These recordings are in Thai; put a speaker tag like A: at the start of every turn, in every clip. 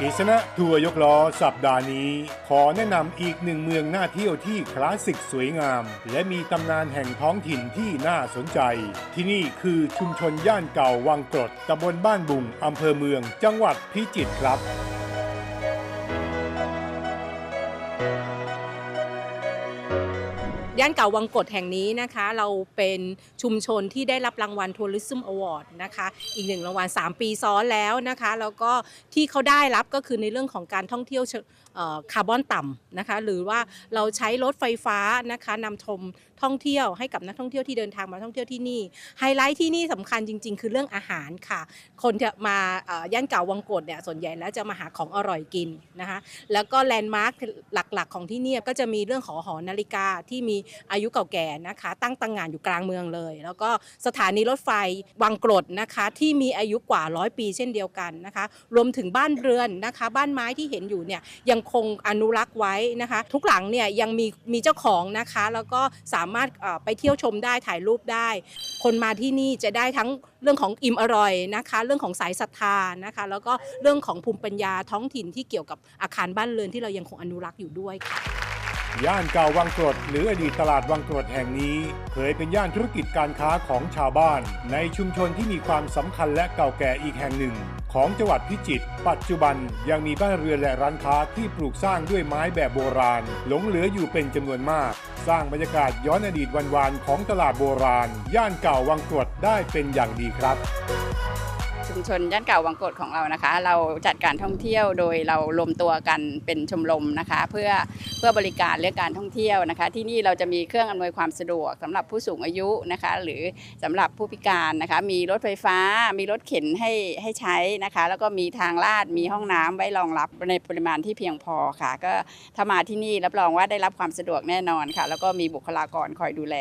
A: กิษณะทัวร์ยกล้อสัปดาห์นี้ ขอแนะนำอีกหนึ่งเมืองน่าเที่ยวที่คลาสสิกสวยงาม และมีตำนานแห่งท้องถิ่นที่น่าสนใจ ที่นี่คือชุมชนย่านเก่าวังกรดตำบลบ้านบุงอำเภอเมือง จังหวัดพิจิตรครับ
B: ย่านเก่าวังกดแห่งนี้นะคะ เราเป็นชุมชนที่ได้รับรางวัล Tourism Award นะคะ อีกหนึ่งรางวัล 3 ปีซ้อนแล้วนะคะ แล้วก็ที่เขาได้รับก็คือในเรื่องของการท่องเที่ยวคาร์บอนต่ำนะคะ หรือว่าเราใช้รถไฟฟ้านะคะนำชมท่องเที่ยวให้กับนักท่องเที่ยวที่เดินทางมาท่องเที่ยวที่นี่ ไฮไลท์ที่นี่สำคัญจริง ๆ คือเรื่องอาหารค่ะ คนจะมาย่านเก่าวังกดเนี่ยส่วนใหญ่แล้วจะมาหาของอร่อยกินนะคะ แล้วก็แลนด์มาร์คหลักๆ ของที่นี่ก็จะมีเรื่องของหอนาฬิกาที่มีอายุเก่าแก่นะคะ ตั้งตังงานอยู่กลางเมืองเลย แล้วก็สถานีรถไฟวังกรดนะคะที่มีอายุกว่าร้อยปีเช่นเดียวกันนะคะ รวมถึงบ้านเรือนนะคะ บ้านไม้ที่เห็นอยู่เนี่ยยังคงอนุรักษ์ไว้นะคะ ทุกหลังเนี่ยยังมีมีเจ้าของนะคะ แล้วก็สามารถไปเที่ยวชมได้ถ่ายรูปได้ คนมาที่นี่จะได้ทั้งเรื่องของอิ่มอร่อยนะคะ เรื่องของสายศรัทธานะคะ แล้วก็เรื่องของภูมิปัญญาท้องถิ่นที่เกี่ยวกับอาคารบ้านเรือนที่เรายังคงอนุรักษ์อยู่ด้วยค่ะ
A: ย่านเก่าวังกรดหรืออดีตตลาดวังกรดแห่งนี้ เคยเป็นย่านธุรกิจการค้าของชาวบ้าน ในชุมชนที่มีความสำคัญและเก่าแก่อีกแห่งหนึ่ง ของจังหวัดพิจิตรปัจจุบันยังมีบ้านเรือนและร้านค้าที่ปลูกสร้างด้วยไม้แบบโบราณ หลงเหลืออยู่เป็นจำนวนมาก สร้างบรรยากาศย้อนอดีตวันวานของตลาดโบราณ ย่านเก่าวังกรดได้เป็นอย่างดีครับ
C: ชุมชนย่านเก่าวังกดของเรานะคะ เราจัดการท่องเที่ยวโดยเรารวมตัวกันเป็นชมรมนะคะ เพื่อเพื่อบริการเรื่องการท่องเที่ยวนะคะ ที่นี่เราจะมีเครื่องอำนวยความสะดวกสำหรับผู้สูงอายุนะคะ หรือสำหรับผู้พิการนะคะ มีรถไฟฟ้า มีรถเข็นให้ให้ใช้นะคะ แล้วก็มีทางลาดมีห้องน้ำไว้รองรับในปริมาณที่เพียงพอค่ะ ก็ถ้ามาที่นี่รับรองว่าได้รับความสะดวกแน่นอนค่ะ แล้วก็มีบุคลากรคอยดูแล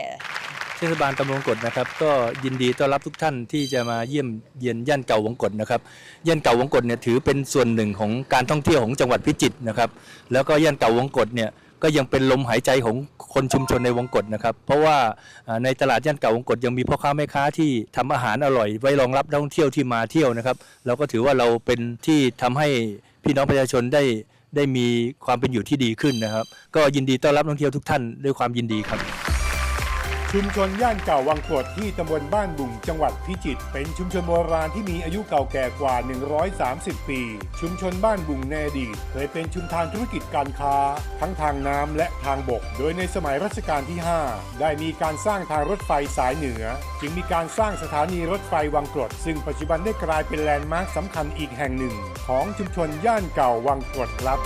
D: เทศบาลตำบลวงกฎนะครับ ก็ยินดีต้อนรับทุกท่านที่จะมาเยี่ยมเยียนย่านเก่าวงกฎนะครับย่านเก่าวงกฎเนี่ยถือเป็นส่วนหนึ่งของการท่องเที่ยวของจังหวัดพิจิตรนะครับ แล้วก็ย่านเก่าวงกฎเนี่ยก็ยังเป็นลมหายใจของคนชุมชนในวงกฎนะครับ เพราะว่าในตลาดย่านเก่าวงกฎยังมีพ่อค้าแม่ค้าที่ทำอาหารอร่อยไว้รองรับนักท่องเที่ยวที่มาเที่ยวนะครับเราก็ถือว่าเราเป็นที่ทำให้พี่น้องประชาชนได้ได้มีความเป็นอยู่ที่ดีขึ้นนะครับ ก็ยินดีต้อนรับนักท่องเที่ยวทุกท่านด้วยความยินดีครับ
A: ชุมชนย่านเก่าวังกรดที่ตำบลบ้านบุงจังหวัดพิจิตรเป็นชุมชนโบราณที่มีอายุเก่าแก่กว่า 130 ปี ชุมชนบ้านบุงในอดีตเคยเป็นชุมทางธุรกิจการค้า ทั้งทางน้ำและทางบก โดยในสมัยรัชกาลที่ 5 ได้มีการสร้างทางรถไฟสายเหนือ จึงมีการสร้างสถานีรถไฟวังกรดซึ่งปัจจุบันได้กลายเป็นแลนด์มาร์คสำคัญอีกแห่งหนึ่ง ของชุมชนย่านเก่าวังกรดครับ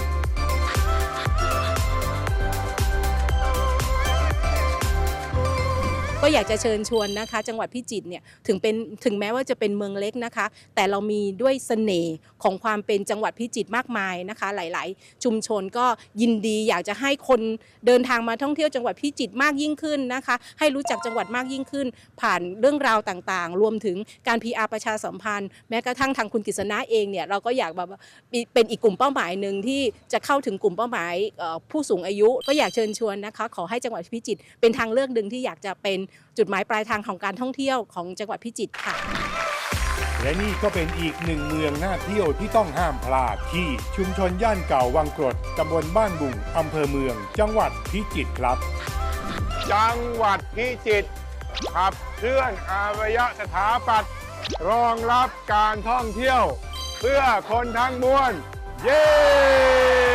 B: ก็อยากจะเชิญชวนนะคะ จังหวัดพิจิตรเนี่ยถึงเป็นถึงแม้ว่าจะเป็นเมืองเล็กนะคะ แต่เรามีด้วยเสน่ห์ของความเป็นจังหวัดพิจิตรมากมายนะคะ หลาย ๆ ชุมชนก็ยินดีอยากจะให้คนเดินทางมาท่องเที่ยวจังหวัดพิจิตรมากยิ่งขึ้นนะคะ ให้รู้จักจังหวัดมากยิ่งขึ้น ผ่านเรื่องราวต่างๆ รวมถึงการ PR ประชาสัมพันธ์ แม้กระทั่งทางคุณกฤษณะเองเนี่ยเราก็อยากแบบเป็นอีกกลุ่มเป้าหมายหนึ่งที่จะเข้าถึงกลุ่มเป้าหมายผู้สูงอายุ ก็อยากเชิญชวนนะคะ ขอให้จังหวัดพิจิตรเป็นทางเลือกหนึ่งที่อยากจะเป็นจุดหมายปลายทางของการท่องเที่ยวของจังหวัดพิจิตรค่ะ
A: และนี่ก็เป็นอีกหนึ่งเมืองน่าเที่ยวที่ต้องห้ามพลาดที่ชุมชนย่านเก่าวังกรดตำบลบ้านบุงอำเภอเมือง จังหวัดพิจิตรครับ
E: จังหวัดพิจิตรขับเคลื่อนอารยสถาปัตย์รองรับการท่องเที่ยว เพื่อคนทั้งมวล เย้